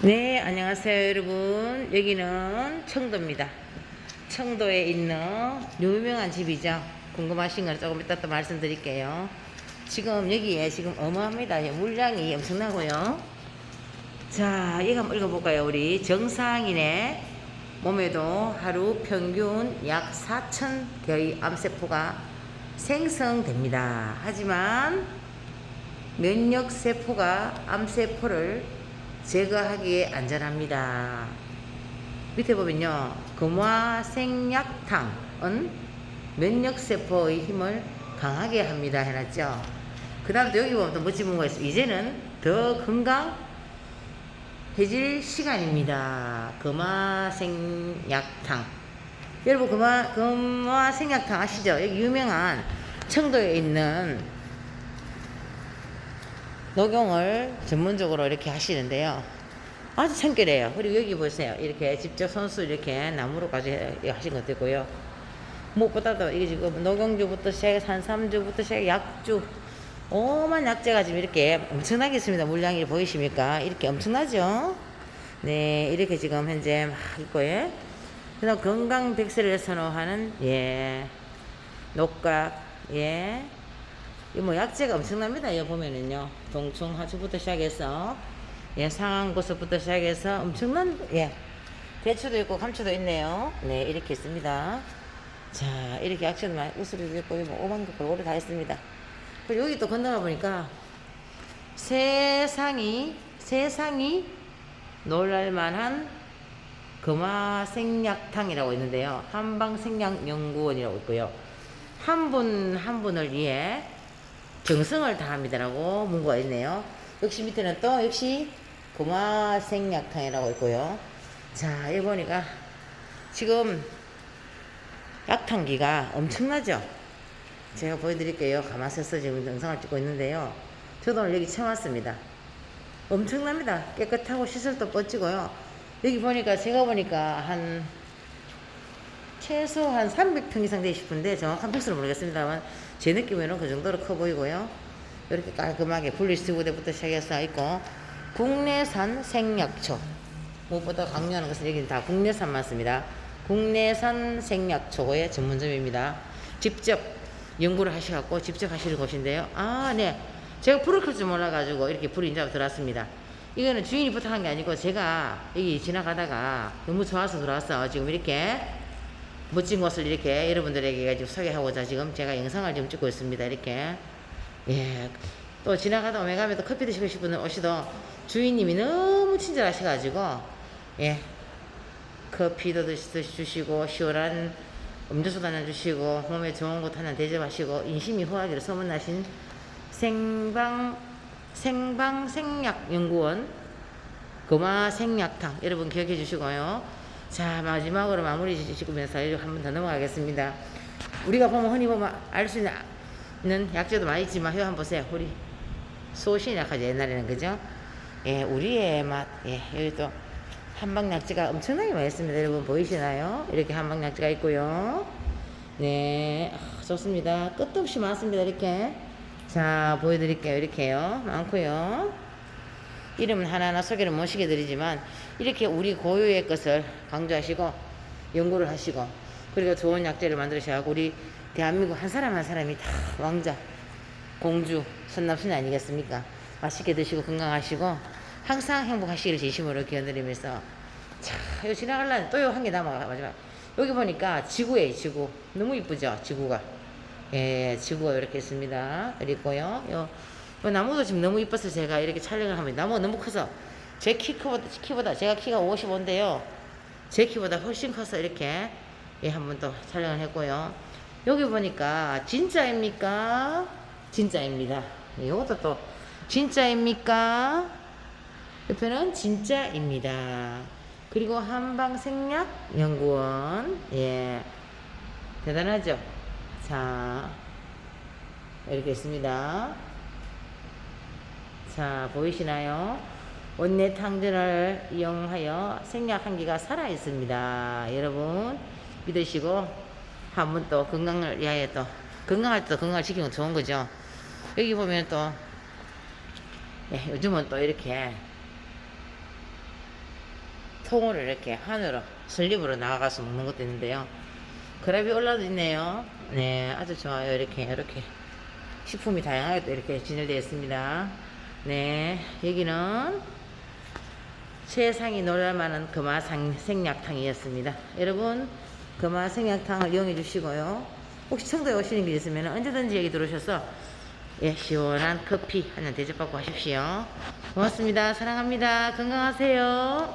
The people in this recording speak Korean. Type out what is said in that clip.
네, 안녕하세요, 여러분. 여기는 청도입니다. 청도에 있는 유명한 집이죠. 궁금하신 건 조금 이따 또 말씀드릴게요. 지금 여기에 지금 어마합니다. 예, 물량이 엄청나고요. 자, 이거 한번 읽어볼까요? 우리 정상인의 몸에도 하루 평균 약 4천 개의 암세포가 생성됩니다. 하지만 면역세포가 암세포를 제거하기에 안전합니다. 밑에 보면요. 금화 생약탕은 면역세포의 힘을 강하게 합니다. 해놨죠. 그 다음 또 여기 보면 또 멋진 문구가 있어요. 이제는 더 건강 해질 시간입니다. 금화 생약탕. 여러분 금화, 금화 생약탕 아시죠? 여기 유명한 청도에 있는 녹용을 전문적으로 이렇게 하시는데요. 아주 청결해요. 그리고 여기 보세요. 이렇게 직접 손수 이렇게 나무로 가지고 하신 것도 있고요. 무엇보다도 이게 지금 녹용주부터 시작해 산삼주부터 시작해 약주 오만 약재가 지금 이렇게 엄청나게 있습니다. 물량이 보이십니까? 이렇게 엄청나죠? 네, 이렇게 지금 현재 막 있고요. 그다음 건강 백세를 선호하는 예 녹각 예. 이 뭐 약재가 엄청납니다. 여기 보면은요. 동충 하초부터 시작해서 예, 상황고수부터 시작해서 엄청난 예. 배추도 있고 감초도 있네요. 네, 이렇게 있습니다. 자, 이렇게 약재도 많이 우수리도 있고 뭐 오만 개 골고루 다 있습니다. 그리고 여기 또 건너가 보니까 세상이 세상이 놀랄만한 금화생약탕이라고 있는데요. 한방생약연구원이라고 있고요. 한 분한 분을 위해 정성을 다합니다라고 문구가 있네요. 역시 밑에는 또 역시 금화생약탕이라고 있고요. 자, 여기 보니까 지금 약탕기가 엄청나죠? 제가 보여드릴게요. 가마솥에서 지금 영상을 찍고 있는데요. 저도 오늘 여기 처음 왔습니다. 엄청납니다. 깨끗하고 시설도 멋지고요. 여기 보니까 제가 보니까 한 최소 한 300평 이상 되고 싶은데 정확한 평수는 모르겠습니다만 제 느낌에는 그 정도로 커 보이고요. 이렇게 깔끔하게 분리수거대부터 시작해서 있고 국내산 생약초 무엇보다 강조하는 것은 여기는 다 국내산 맞습니다. 국내산 생약초의 전문점입니다. 직접 연구를 하셔갖고 직접 하시는 곳인데요. 아, 네. 제가 불을 켤 줄 몰라가지고 이렇게 불이 이제 들어왔습니다. 이거는 주인이 부탁한 게 아니고 제가 여기 지나가다가 너무 좋아서 들어왔어. 지금 이렇게 멋진 곳을 이렇게 여러분들에게 지금 소개하고자 지금 제가 영상을 지금 찍고 있습니다. 이렇게. 예. 또 지나가다 오메가면도 커피 드시고 싶은 분 오시도 주인님이 너무 친절하셔가지고, 예. 커피도 드시, 주시고, 시원한 음료수도 하나 주시고, 몸에 좋은 것 하나 대접하시고, 인심이 후하기로 소문나신 생방, 생방생약연구원 금화 생약탕 여러분 기억해 주시고요. 자 마지막으로 마무리 지시면서 한번 더 넘어가겠습니다. 우리가 보면 흔히 보면 알 수 있는 약재도 많이 있지만 이거 한번 보세요. 우리 소신이 약하죠 옛날에는 그죠? 예 우리의 맛 예, 여기 또 한방 약재가 엄청나게 많이 있습니다. 여러분 보이시나요? 이렇게 한방 약재가 있고요. 네 아, 좋습니다. 끝도 없이 많습니다. 이렇게 자 보여드릴게요. 이렇게요 많고요. 이름은 하나하나 소개를 못 시켜드리지만 이렇게 우리 고유의 것을 강조하시고 연구를 하시고 그리고 좋은 약재를 만들으셔서 우리 대한민국 한 사람 한 사람이 다 왕자 공주 선남순 아니겠습니까? 맛있게 드시고 건강하시고 항상 행복하시기를 진심으로 기원드리면서 자 여기 지나갈라는 또한개 남아 마지막. 여기 보니까 지구에 지구. 너무 이쁘죠? 지구가. 예 지구가 이렇게 있습니다. 그리고요 요요 나무도 지금 너무 이뻐서 제가 이렇게 촬영을 합니다. 나무가 너무 커서 제 키 크보다, 키보다 제가 키가 55인데요. 제 키보다 훨씬 커서 이렇게 예, 한번 또 촬영을 했고요. 여기 보니까 진짜입니까? 진짜입니다. 예, 이것도 또 진짜입니까? 옆에는 진짜입니다. 그리고 한방생약연구원 예 대단하죠. 자 이렇게 있습니다. 자, 보이시나요? 원내 탕전을 이용하여 생약 한기가 살아 있습니다. 여러분, 믿으시고, 한번 또 건강을 위하여 또, 건강할 때 건강을 지키는 건 좋은 거죠. 여기 보면 또, 예, 요즘은 또 이렇게, 통으로 이렇게 한으로 슬립으로 나가서 먹는 것도 있는데요. 그라비올라도 있네요. 네, 아주 좋아요. 이렇게 이렇게 식품이 다양하게 또 이렇게 진열되어 있습니다. 네, 여기는 최상이 놀랄만한 금화 상- 생약탕이었습니다. 여러분, 금화 생약탕을 이용해 주시고요. 혹시 청도에 오시는 길 있으면 언제든지 여기 들어오셔서 예, 시원한 커피 한 잔 대접받고 하십시오. 고맙습니다. 사랑합니다. 건강하세요.